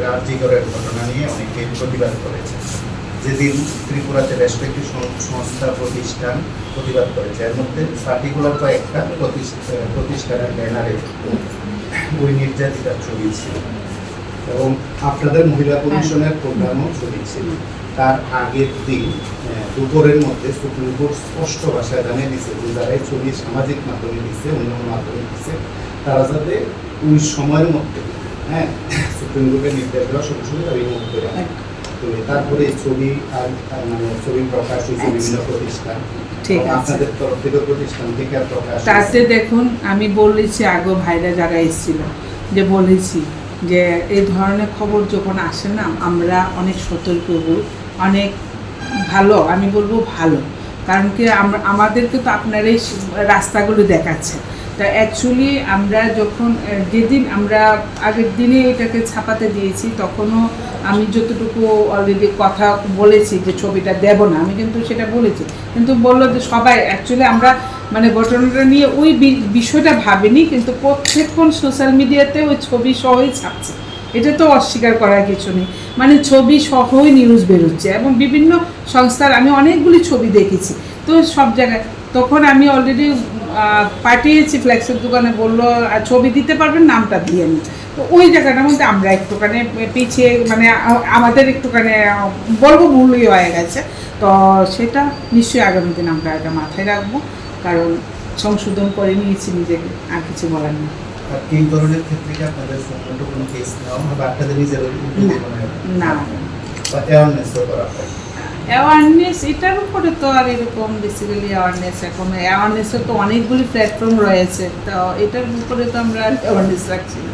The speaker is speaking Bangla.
আর্জিকরের ঘটনা নিয়ে অনেকে প্রতিবাদ করেছে। যেদিন ত্রিপুরাতে বেশ কয়েকটি সংস্থা, প্রতিষ্ঠান প্রতিবাদ করেছে। এর মধ্যে পার্টিকুলার কয়েকটা প্রতিষ্ঠা- প্রতিষ্ঠানের ব্যানারে ওই নির্যাতিতার ছবি ছিল এবং আপনাদের মহিলা কমিশনের প্রোগ্রামও ছবি ছিল তার আগের দিন দুপুরের মধ্যে সুপ্রিম কোর্ট স্পষ্ট ভাষায় জানিয়ে দিচ্ছে যে যারা এই ছবি সামাজিক মাধ্যমে দিচ্ছে অন্য মাধ্যমে দিচ্ছে তারা যাতে ওই সময়ের মধ্যে হ্যাঁ সুপ্রিম কোর্টের নির্দেশ দেওয়া সঙ্গে সঙ্গে তারা রিমুভ করে তারপরে ছবি আর মানে ছবি প্রকাশ হয়েছে বিভিন্ন প্রতিষ্ঠান। ঠিক আপনাদের তরফ থেকে প্রতিষ্ঠান থেকে প্রকাশ তাতে দেখুন আমি বলেছি আগে ভাইরা যারা এসেছিল যে বলেছি যে এই ধরনের খবর যখন আসে না আমরা অনেক সতর্ক হই অনেক ভালো আমি বলব ভালো। কারণ কি আমাদেরকে তো আপনারাই রাস্তাগুলো দেখাচ্ছে। তা অ্যাকচুয়ালি আমরা যখন যেদিন আমরা আগের দিনে এটাকে ছাপাতে দিয়েছি, তখনও আমি যতটুকু অলরেডি কথা বলেছি যে ছবিটা দেব না, আমি কিন্তু সেটা বলেছি। কিন্তু বলল যে সবাই অ্যাকচুয়ালি আমরা মানে ঘটনাটা নিয়ে ওই বিষয়টা ভাবিনি, কিন্তু প্রত্যেকক্ষণ সোশ্যাল মিডিয়াতে ওই ছবি সহই ছাপছে। এটা তো অস্বীকার করার কিছু নেই। মানে ছবি সহই নিউজ বেরোচ্ছে এবং বিভিন্ন সংস্থার, আমি অনেকগুলি ছবি দেখেছি। তো সব জায়গায়, তখন আমি অলরেডি পাঠিয়েছি ফ্ল্যাক্সের দোকানে বলল "আহ, ছবি দিতে পারবেন? নামটা দিয়ে নিন। তো ওই জায়গাটার মধ্যে আমরা একটুখানি পিছিয়ে মানে আমাদের একটুখানি বলব ভুলই হয়ে গেছে। তো সেটা নিশ্চয়ই আগামী দিন আমরা এটা মাথায় রাখব কারণ সংশোধন করে নিয়েছি নিজেকে আর কিছু বলার নেই। এই ধরনের ক্ষেত্রে কি আপনাদের সম্পূর্ণ কোনো কেস নেওয়া আপনাদের নিজের না। করা হয় অ্যাওয়ারনেস এটার উপরে তো আর এরকম বেসিক্যালি অ্যাওয়ারনেস এখন অ্যাওয়ারনেসের তো অনেকগুলি প্ল্যাটফর্ম রয়েছে, তো এটার উপরে তো আমরা অ্যাওয়ারনেস রাখছি না।